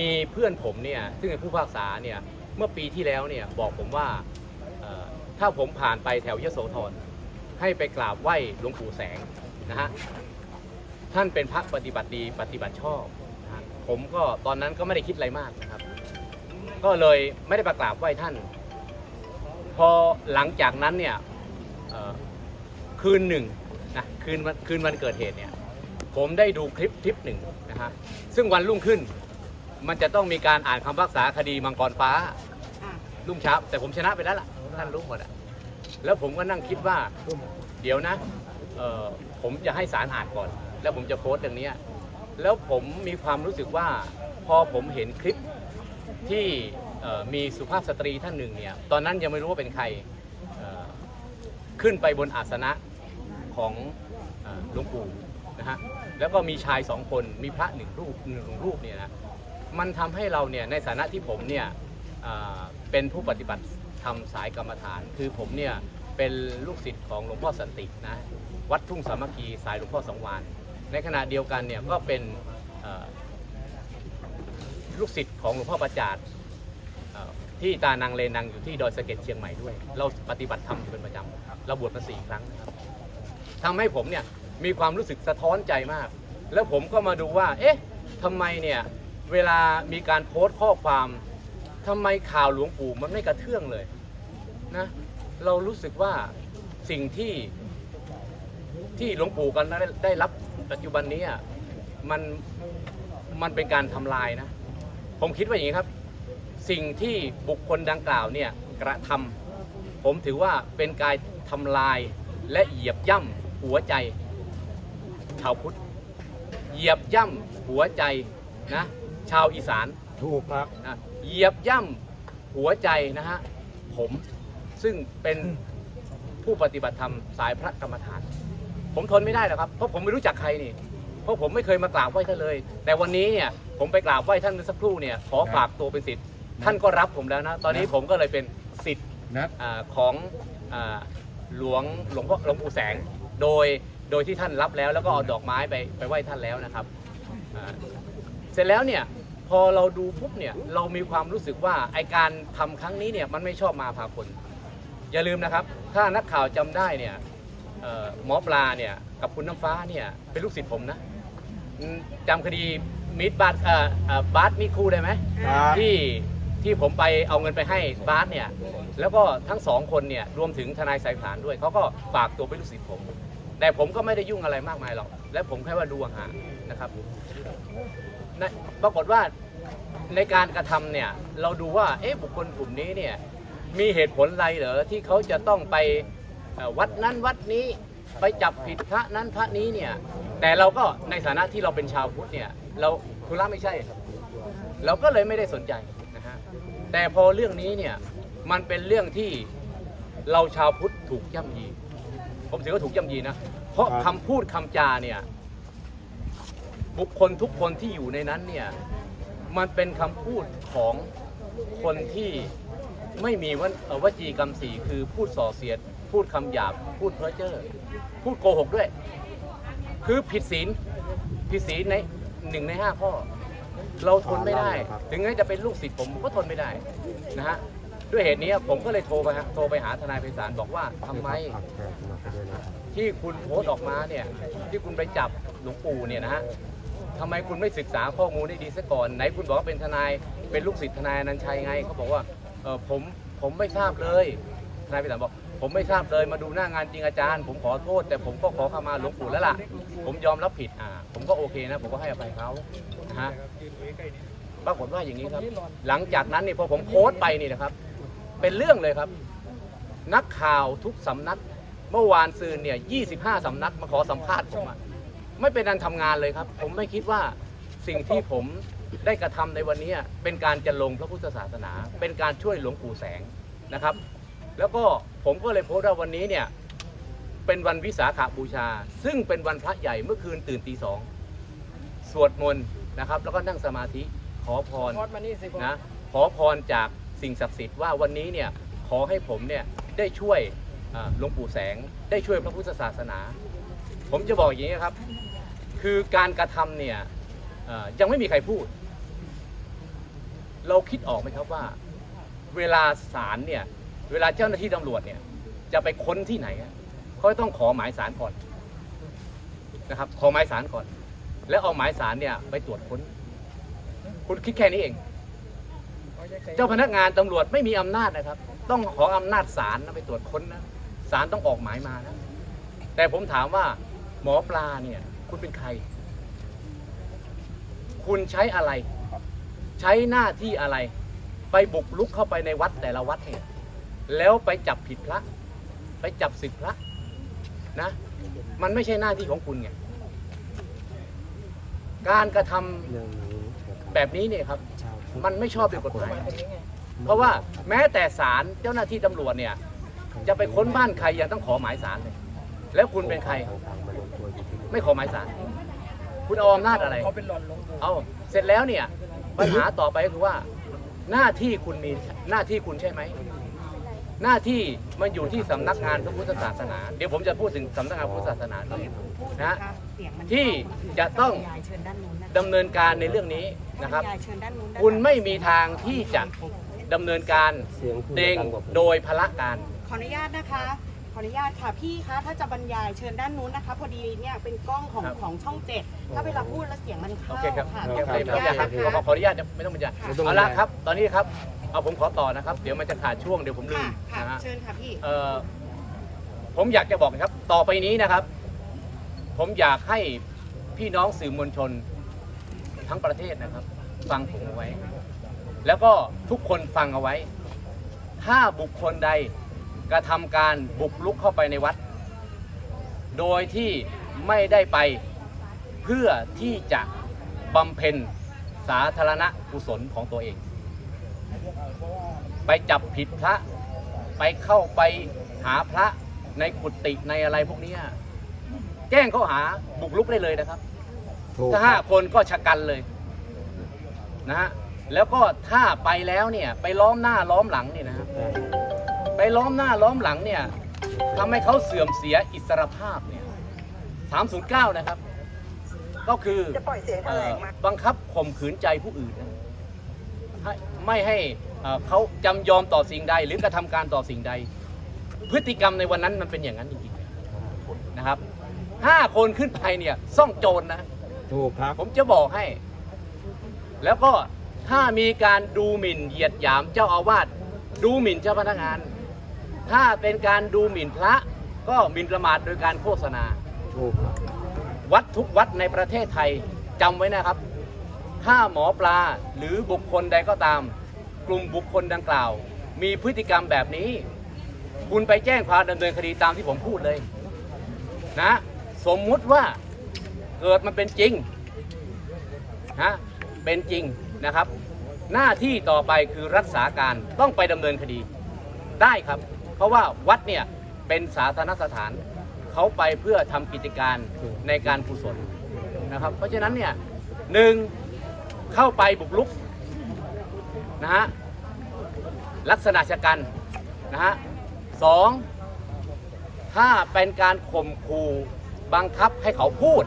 มีเพื่อนผมเนี่ยซึ่งเป็นผู้พิพากษาเนี่ยเมื่อปีที่แล้วเนี่ยบอกผมว่าถ้าผมผ่านไปแถวยโสธรให้ไปกราบไหว้หลวงปู่แสงนะฮะท่านเป็นพระปฏิบัติดีปฏิบัติชอบนะผมก็ตอนนั้นก็ไม่ได้คิดอะไรมากนะครับ ก็เลยไม่ได้ไปกราบไหว้ท่าน พอหลังจากนั้นเนี่ยคืนหนึ่งนะคืนวันคืนวันเกิดเหตุเนี่ยผมได้ดูคลิปคลิปหนึ่งนะฮะซึ่งวันรุ่งขึ้น มันจะต้องมีการอ่านคำพิพากษาคดีมังกรฟ้า อะรุ่งเช้าแต่ผมชนะไปแล้วล่ะท่านรู้หมดอะแล้วผมก็นั่งคิดว่า เดี๋ยวนะเอ่อผมจะให้สารอ่านก่อน แล้วผมจะโพสต์เรื่องเนี้ยแล้วผมมีความรู้สึกว่า พอผมเห็นคลิปที่เอ่อมีสุภาพสตรีท่านหนึ่งเนี่ยตอนนั้นยังไม่รู้ว่าเป็นใครเอ่อขึ้นไปบนอาสนะของเอ่อหลวงปู่นะฮะแล้วก็มีชายสองคนมีพระหนึ่งรูปหนึ่งรูปเนี่ยนะ มันทำให้เราเนี่ยในฐานะที่ผมเนี่ยเเป็นผู้ปฏิบัติทำสายกรรมฐาน คือผมเนี่ยเป็นลูกศิษย์ของหลวงพ่อสันตินะวัดทุ่งสามัคคีสายหลวงพ่อสังวานในขณะเดียวกันเนี่ยก็เป็นลูกศิษย์ของหลวงพ่อประจาดเอ่อที่ตานางเลนังอยู่ที่ดอยสะเก็ดเชียงใหม่ด้วย เราปฏิบัติธรรมอยู่เป็นประจำเราบวชมาสี่ครั้งครับทำให้ผมเนี่ยมีความรู้สึกสะท้อนใจมาก แล้วผมก็มาดูว่า เอ๊ะทำไมเนี่ย เวลามีการโพสต์ข้อความทำไมข่าวหลวงปู่มันไม่กระเทื่องเลยนะเรารู้สึกว่าสิ่งที่ที่หลวงปู่กันได้ได้รับปัจจุบันนี้มันมันเป็นการทำลายนะ ผมคิดว่าอย่างนี้ครับ สิ่งที่บุคคลดังกล่าวเนี่ยกระทำผมถือว่าเป็นการทำลายและเหยียบย่ำหัวใจชาวพุทธเหยียบย่ำหัวใจนะ ชาวอีสานถูกครับนะเหยียบย่ำหัวใจนะฮะผมซึ่งเป็นผู้ปฏิบัติธรรมสายพระกรรมฐาน ผมทนไม่ได้หรอกครับเพราะผมไม่รู้จักใครนี่เพราะผมไม่เคยมากราบไหว้ท่านเลย แต่วันนี้เนี่ยผมไปกราบไหว้ท่านเมื่อสักครู่เนี่ยขอฝากตัวเป็นศิษย์ท่านก็รับผมแล้วนะ ตอนนี้ผมก็เลยเป็นศิษย์นัดอาของอาหลวงหลวงพ่อหลวงปู่แสง โดยโดยที่ท่านรับแล้วแล้วก็เอาดอกไม้ไปไปไหว้ท่านแล้วนะครับอ่าเสร็จแล้วเนี่ย พอเราดูปุ๊บเนี่ยเรามีความรู้สึกว่าไอการทำครั้งนี้เนี่ยมันไม่ชอบมาพากลอย่าลืมนะครับ ถ้านักข่าวจำได้เนี่ยเอ่อหมอปลาเนี่ยกับคุณน้ำฟ้าเนี่ยเป็นลูกศิษย์ผมนะอืมจำคดีมิดบาสเอ่อเอ่อบาสมิดคูได้ไหมครับที่ที่ผมไปเอาเงินไปให้บาสเนี่ยแล้วก็ทั้งสองคนเนี่ยรวมถึงทนายสายฐานด้วยเขาก็ฝากตัวเป็นลูกศิษย์ผม แต่ผมก็ไม่ได้ยุ่งอะไรมากมายหรอกและผมแค่ว่าดูห่างๆนะครับ ในปรากฏว่าในการกระทำเนี่ยเราดูว่าเอ๊ะบุคคลกลุ่มนี้เนี่ยมีเหตุผลอะไรเหรอที่เขาจะต้องไปเอ่อวัดนั้นวัดนี้ไปจับผิดพระนั้นพระนี้เนี่ยแต่เราก็ในฐานะที่เราเป็นชาวพุทธเนี่ยเราคุณละไม่ใช่ครับเราก็เลยไม่ได้สนใจนะฮะแต่พอเรื่องนี้เนี่ยมันเป็นเรื่องที่เราชาวพุทธถูกย่ำยี ผมถือว่าถูกย่ำยีนะ เพราะครับคำพูดคำจาเนี่ย บุคคลทุกคนที่อยู่ในนั้นเนี่ยมันเป็นคำพูดของคนที่ไม่มีวเอ่อวจีกรรมสีคือพูดส่อเสียด พูดคำหยาบ พูดเพ้อเจ้อพูดโกหกด้วย คือผิดศีลผิดศีลในหนึ่งในห้าข้อ เราทนไม่ได้ครับถึงแม้จะเป็นลูกศิษย์ผมผมก็ทนไม่ได้นะฮะด้วยเหตุนี้ผมก็เลยโทรไปฮะโทรไปหาทนายไพศาลบอกว่าทำไม ที่คุณโพสต์ออกมาเนี่ยที่คุณไปจับหลวงปู่เนี่ยนะฮะ ทำไมคุณไม่ศึกษาข้อมูลให้ดีซะก่อนไหนคุณบอกว่าเป็นทนายเป็นลูกศิษย์ทนายอนันชัยไงเขาบอกว่าเออผมผมไม่ทราบเลยทนายไพศาลบอกผมไม่ทราบเลยมาดูหน้างานจริงอาจารย์ ผมขอโทษ แต่ผมก็ขอขามาหลวงปู่แล้วล่ะ ผมยอมรับผิดอ่าผมก็โอเคนะ ผมก็ให้อภัยเขานะฮะปรากฏว่าอย่างนี้ครับ หลังจากนั้นเนี่ยพอผมโพสต์ไปนี่นะครับ เป็นเรื่องเลยครับ นักข่าวทุกสำนัก เมื่อวานซืนเนี่ย 25 สำนักมาขอสัมภาษณ์ผมอะ ไม่เป็นการทำงานเลยครับ ผมไม่คิดว่าสิ่งที่ผมได้กระทำในวันนี้เป็นการจะลงพระพุทธศาสนา เป็นการช่วยหลวงปู่แสงนะครับ แล้วก็ผมก็เลยโพสต์ว่าวันนี้เนี่ยเป็นวันวิสาขาบูชา ซึ่งเป็นวันพระใหญ่เมื่อคืนตื่นตีสองสวดมนต์นะครับ แล้วก็นั่งสมาธิขอพรพอดมานี่สิผมนะขอพรจากสิ่งศักดิ์สิทธิ์ว่าวันนี้เนี่ยขอให้ผมเนี่ยได้ช่วยอ่าหลวงปู่แสง ได้ช่วยพระพุทธศาสนา ผมจะบอกอย่างนี้ครับ คือการกระทำเนี่ยยังไม่มีใครพูด เราคิดออกไหมครับว่า เวลาศาลเนี่ยเวลาเจ้าหน้าที่ตำรวจเนี่ยจะไปค้นที่ไหนเขาต้องขอหมายสารก่อนนะครับขอหมายสารก่อน แล้วเอาหมายสารเนี่ยไปตรวจค้น คุณคิดแค่นี้เอง เจ้าพนักงานตำรวจไม่มีอำนาจนะครับ ต้องขออำนาจศาลนะไปตรวจค้นนะศาลต้องออกหมายมานะแต่ผมถามว่าหมอปลาเนี่ย คุณเป็นใคร คุณใช้อะไร ใช้หน้าที่อะไร ไปบุกลุกเข้าไปในวัดแต่ละวัดเนี่ยแล้วไปจับผิดพระ ไปจับศึกพระนะ มันไม่ใช่หน้าที่ของคุณไง การกระทำเรื่องนี้นะครับแบบนี้เนี่ยครับชาวพุทธมันไม่ชอบด้วยกฎหมาย เพราะว่าแม้แต่ศาลเจ้าหน้าที่ตำรวจเนี่ย จะไปค้นบ้านใครยังต้องขอหมายศาลเลย แล้วคุณเป็นใคร ไม่ขอหมายศาลคุณเอาอำนาจอะไร เขาเป็นหลอนหลวงปู่เอาเสร็จแล้วเนี่ยปัญหาต่อไปก็คือว่า หน้าที่คุณมีหน้าที่คุณใช่ไหม หน้าที่มันอยู่ที่สำนักงานพระพุทธศาสนา เดี๋ยวผมจะพูดถึงสำนักงานพระพุทธศาสนาด้วยนะฮะที่จะต้องเชิญด้านนู้นนะคะดำเนินการในเรื่องนี้นะครับยายเชิญด้านนู้นด้คุณไม่มีทางที่จะดำเนินการเสียงพูดเองดังกว่าผมโดยพละการขออนุญาตนะคะ ขออนุญาตค่ะพี่คะถ้าจะบรรยายเชิญด้านนู้นนะคะ พอดีเนี่ยเป็นกล้องของครับ ของช่องเจ็ดถ้าเวลาพูดแล้วเสียงมันโอเข้าเคครับค่ะโอต้เคองขอไม่อนุต้องญาตครับนะขอคะขออนุญาตไม่ต้องบรรยายค่ะเอาละครับ ตอนนี้ครับ เอาผมขอต่อนะครับ เดี๋ยวมันจะขาดช่วงเดี๋ยวผมลืค่ะมค่ะนะฮะ เชิญค่ะพี่ เอ่อผมอยากจะบอกนะครับ ต่อไปนี้นะครับ ผมอยากให้พี่น้องสื่อมวลชนทั้งประเทศนะครับ ฟังผมเอาไว้ แล้วก็ทุกคนฟังเอาไว้ ถ้าบุคคลใด กระทำการบุกลุกเข้าไปในวัด โดยที่ไม่ได้ไปเพื่อที่จะบำเพ็ญสาธารณกุศลของตัวเอง ไปจับผิดพระไปเข้าไปหาพระในกุฏิในอะไรพวกเนี้ยแจ้งเขาหาบุกลุกได้เลยนะครับถูกถ้าห้าคนก็ชะกันเลยนะฮะแล้วก็ถ้าไปแล้วเนี่ย ไปล้อมหน้าล้อมหลังเนี่ยนะฮะ ไปล้อมหน้าล้อมหลังเนี่ยทำให้เขาเสื่อมเสียอิสรภาพเนี่ย309 นะครับ ก็คือจะปล่อยเสียงแถเอ่ลองมาบังคับข่มขืนใจผู้อื่นนะให้ไม่ให้เอ่อเขาจำยอมต่อสิ่งใด หรือกระทำการต่อสิ่งใด พฤติกรรมในวันนั้นมันเป็นอย่างนั้นจริงๆนะครับห้าคนขึ้นไปเนี่ยซ่องโจรนะถูกครับผมจะบอกให้ แล้วก็ถ้ามีการดูหมิ่นเหยียดหยามเจ้าอาวาสดูหมิ่นเจ้าพนักงาน ถ้าเป็นการดูหมิ่นพระก็หมิ่นประมาทโดยการโฆษณา ถูกครับวัดทุกวัดในประเทศไทยจำไว้นะครับ ถ้าหมอปลาหรือบุคคลใดก็ตาม กลุ่มบุคคลดังกล่าว มีพฤติกรรมแบบนี้ คุณไปแจ้งความดำเนินคดีตามที่ผมพูดเลยนะ สมมุติว่าเกิดมันเป็นจริงนะเป็นจริงนะครับ หน้าที่ต่อไปคือรักษาการต้องไปดำเนินคดีได้ครับ เพราะว่าวัดเนี่ยเป็นสาธารณสถานเขาไปเพื่อทำกิจการในการกุศลนะครับ เพราะฉะนั้นเนี่ยหนึ่งเข้าไปบุกลุกนะฮะลักษณะชะกันนะฮะสองถ้าเป็นการข่มขู่บังคับให้เขาพูด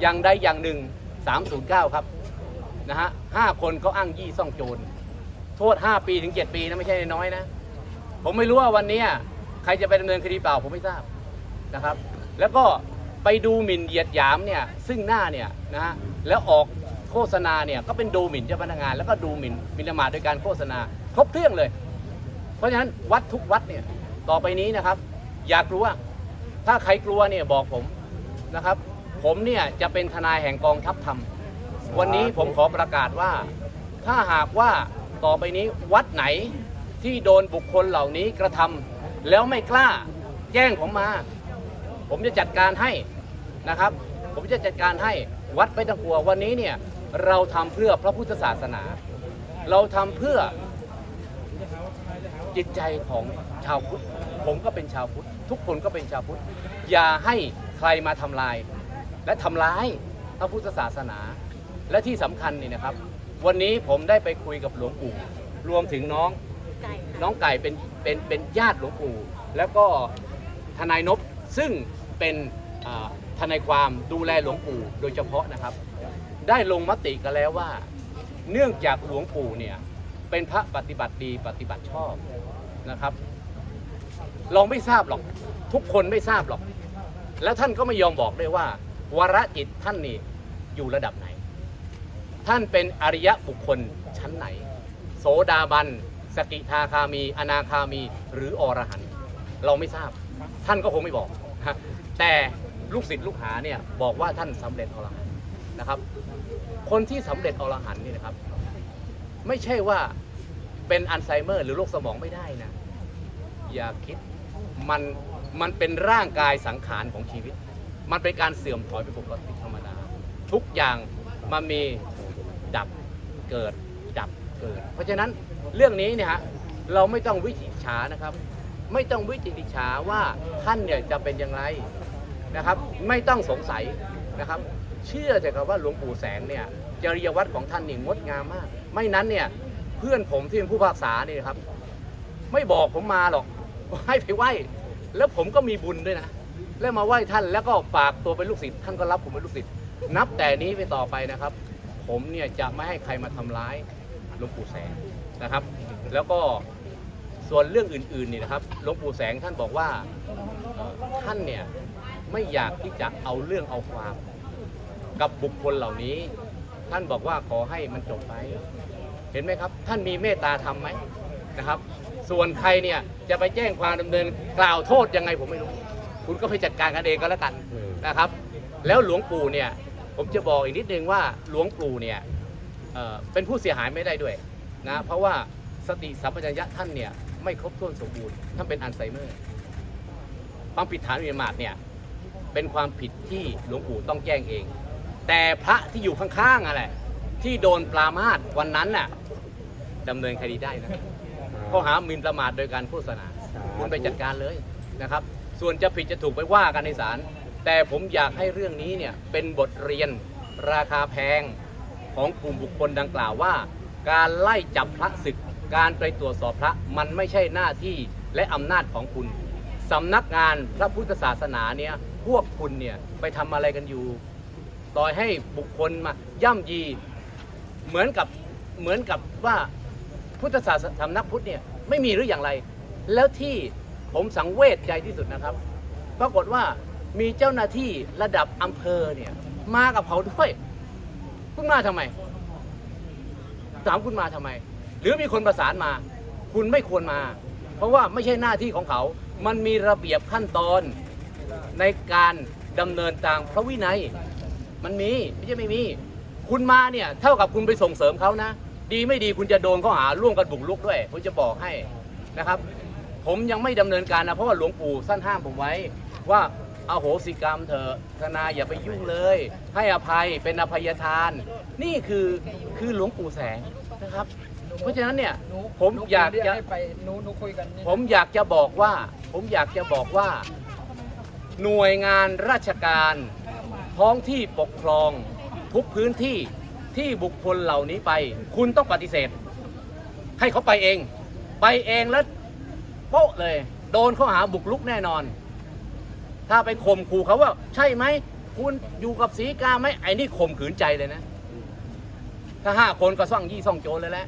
อย่างใดอย่างหนึ่ง 309 ครับนะฮะห้าคนเขาอ้างยี่ซ่องโจร โทษ 5 ปีถึง 7 ปีนะ ไม่ใช่น้อยนะ ผมไม่รู้ว่าวันนี้ใครจะไปดำเนินคดีเปล่าผมไม่ทราบนะครับ แล้วก็ไปดูหมิ่นเหยียดหยามเนี่ยซึ่งหน้าเนี่ยนะฮะแล้วออกโฆษณาเนี่ยก็เป็นดูหมิ่นเจ้าพนักงาน แล้วก็ดูหมิ่นหมินประมาทโดยการโฆษณาครบเครื่องเลย เพราะฉะนั้นวัดทุกวัดเนี่ยต่อไปนี้นะครับ อย่ากลัวถ้าใครกลัวเนี่ยบอกผมนะครับ ผมเนี่ยจะเป็นทนายแห่งกองทัพธรรม วันนี้ผมขอประกาศว่า ถ้าหากว่าต่อไปนี้วัดไหน ที่โดนบุคคลเหล่านี้กระทำแล้วไม่กล้าแจ้งผมมา ผมจะจัดการให้นะครับ ผมจะจัดการให้วัดไม่ต้องกลัววันนี้เนี่ยเราทำเพื่อพระพุทธศาสนา เราทำเพื่อจิตใจของชาวพุทธผมก็เป็นชาวพุทธทุกคนก็เป็นชาวพุทธอย่าให้ใครมาทำลาย และทำร้ายพระพุทธศาสนา และที่สำคัญนี่นะครับ วันนี้ผมได้ไปคุยกับหลวงปู่รวมถึงน้อง น้องไก่เป็นเป็นเป็นญาติหลวงปู่ แล้วก็ทนายนพซึ่งเป็นทนายความดูแลหลวงปู่โดยเฉพาะนะครับ ได้ลงมติกันแล้วว่า เนื่องจากหลวงปู่เนี่ยเป็นพระปฏิบัติดีปฏิบัติชอบนะครับ เราไม่ทราบหรอกทุกคนไม่ทราบหรอก แล้วท่านก็ไม่ยอมบอกด้วยว่าวรจิตท่านนี่อยู่ระดับไหน ท่านเป็นอริยะบุคคลชั้นไหน โสดาบัน สกิทาคามี อนาคามี หรืออรหันต์เราไม่ทราบ ท่านก็คงไม่บอก แต่ลูกศิษย์ลูกหาเนี่ยบอกว่าท่านสำเร็จอรหันต์นะครับ คนที่สำเร็จอรหันต์นี่นะครับ ไม่ใช่ว่าเป็นอัลไซเมอร์ หรือโรคสมองไม่ได้นะ อย่าคิดมันมันเป็นร่างกายสังขารของชีวิต มันเป็นการเสื่อมถอยเป็นปกติธรรมดา ทุกอย่างมันมีดับเกิดดับ เกิด เพราะฉะนั้นเรื่องนี้เนี่ยฮะเราไม่ต้องวิจิตรฉานะครับ ไม่ต้องวิจิตรฉาว่าท่านเนี่ยจะเป็นอย่างไรนะครับ ไม่ต้องสงสัยนะครับ เชื่อแต่กับว่าหลวงปู่แสงเนี่ยจริยวัตรของท่านนี่งดงามมาก ไม่นั้นเนี่ยเพื่อนผมที่เป็นผู้พากษานี่นะครับ ไม่บอกผมมาหรอกให้ไปไหว้ แล้วผมก็มีบุญด้วยนะแล้วมาไหว้ท่านแล้วก็ฝากตัวเป็นลูกศิษย์ท่านก็รับผมเป็นลูกศิษย์นับแต่นี้ไปต่อไปนะครับ ผมเนี่ยจะไม่ให้ใครมาทำร้าย หลวงปู่แสงนะครับ แล้วก็ส่วนเรื่องอื่นๆนี่นะครับหลวงปู่แสงท่านบอกว่าท่านเนี่ยไม่อยากที่จะเอาเรื่องเอาความ กับบุคคลเหล่านี้ ท่านบอกว่าขอให้มันจบไป เห็นไหมครับ ท่านมีเมตตาธรรมไหมนะครับ ส่วนใครเนี่ยจะไปแจ้งความดำเนินกล่าวโทษยังไงผมไม่รู้ คุณก็ไปจัดการกันเองก็แล้วกันนะครับ แล้วหลวงปู่เนี่ยผมจะบอกอีกนิดนึงว่าหลวงปู่เนี่ย เป็นผู้เสียหายไม่ได้ด้วยนะเพราะว่าสติสัมปชัญญะท่านเนี่ยไม่ครบถ้วนสมบูรณ์ท่านเป็นอัลไซเมอร์ความผิดฐานหมิ่นประมาทเนี่ยเป็นความผิดที่หลวงปู่ต้องแจ้งเอง แต่พระที่อยู่ข้างๆอะไรที่โดนปรามาสวันนั้นน่ะดำเนินคดีได้นะข้อหาหมิ่นประมาทโดยการโฆษณาคุณไปจัดการเลยนะครับ ส่วนจะผิดจะถูกไปว่ากันในศาลแต่ผมอยากให้เรื่องนี้เนี่ยเป็นบทเรียนราคาแพง ของกลุ่มบุคคลดังกล่าวว่า การไล่จับพระศึก การไปตรวจสอบพระมันไม่ใช่หน้าที่และอำนาจของคุณสำนักงานพระพุทธศาสนาเนี่ยพวกคุณเนี่ยไปทำอะไรกันอยู่ต่อยให้บุคคลมาย่ำยี เหมือนกับเหมือนกับว่าพุทธศาสนาสำนักพุทธเนี่ยไม่มีหรืออย่างไร แล้วที่ผมสังเวชใจที่สุดนะครับ ปรากฏว่ามีเจ้าหน้าที่ระดับอำเภอเนี่ยมากับเขาด้วย คุณมาทำไม ถามคุณมาทำไม หรือมีคนประสานมา คุณไม่ควรมา เพราะว่าไม่ใช่หน้าที่ของเขา มันมีระเบียบขั้นตอนในการดำเนินตามพระวินัย มันมีไม่ใช่ไม่มี คุณมาเนี่ยเท่ากับคุณไปส่งเสริมเขานะ ดีไม่ดีคุณจะโดนข้อหาร่วมกันบุกรุกด้วยผมจะบอกให้นะครับ ผมยังไม่ดำเนินการนะเพราะว่าหลวงปู่ท่านห้ามผมไว้ว่า อาโหสิกรรมเถอะทนายอย่าไปยุ่งเลย ให้อภัยเป็นอภัยทาน นี่คือคือหลวงปู่แสงนะครับ เพราะฉะนั้นเนี่ยหนูผมหนูอยากเรีจะให้ไปหนูหนูคุยกันนี่ผมอยากจะบอกว่า ผมอยากจะบอกว่า หน่วยงานราชการ ท้องที่ปกครอง ทุกพื้นที่ที่บุคคลเหล่านี้ไป คุณต้องปฏิเสธ ให้เขาไปเอง ไปเองแล้วโป๊ะเลย โดนข้อหาบุกลุกแน่นอน ถ้าไปข่มขู่เขาว่า ใช่ไหมคุณอยู่กับสีกาไหมไอ้นี่ข่มขืนใจเลยนะ ถ้าห้าคนก็ซ่องยี่ซ่องโจรเลยแหละ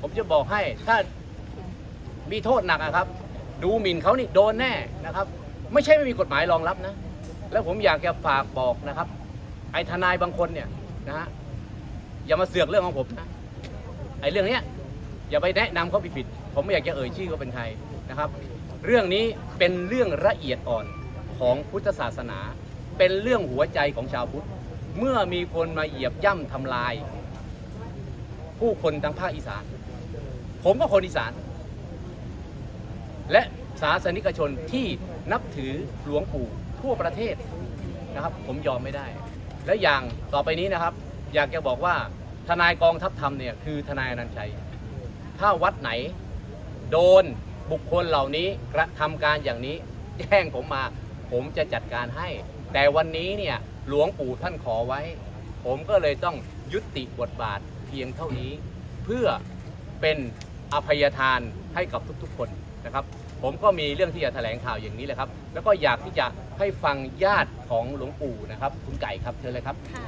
ผมจะบอกให้ถ้ามีโทษหนักอะครับ ดูหมิ่นเขานี่โดนแน่นะครับ ไม่ใช่ไม่มีกฎหมายรองรับนะ แล้วผมอยากจะฝากบอกนะครับ ไอ้ทนายบางคนเนี่ยนะฮะอย่ามาเสือกเรื่องของผมนะไอ้เรื่องเนี้ย อย่าไปแนะนำเขาผิดๆผมไม่อยากจะเอ่ยชื่อว่าเป็นใครนะครับ เรื่องนี้เป็นเรื่องละเอียดอ่อนของพุทธศาสนา เป็นเรื่องหัวใจของชาวพุทธ เมื่อมีคนมาเหยียบย่ำทำลาย ผู้คนทางภาคอีสาน ผมก็คนอีสาน และศาสนิกชนที่นับถือหลวงปู่ทั่วประเทศนะครับ ผมยอมไม่ได้ และอย่างต่อไปนี้นะครับ อยากจะบอกว่าทนายกองทัพธรรมเนี่ยคือทนายอนันต์ชัย ถ้าวัดไหน โดนบุคคลเหล่านี้กระทำการอย่างนี้ แจ้งผมมา ผมจะจัดการให้ แต่วันนี้เนี่ยหลวงปู่ท่านขอไว้ ผมก็เลยต้องยุติบทบาทเพียงเท่านี้ เพื่อเป็นอภัยทานให้กับทุกๆคนนะครับ ผมก็มีเรื่องที่จะแถลงข่าวอย่างนี้แหละครับ แล้วก็อยากที่จะให้ฟังญาติของหลวงปู่นะครับ คุณไก่ครับเชิญเลยครับค่ะ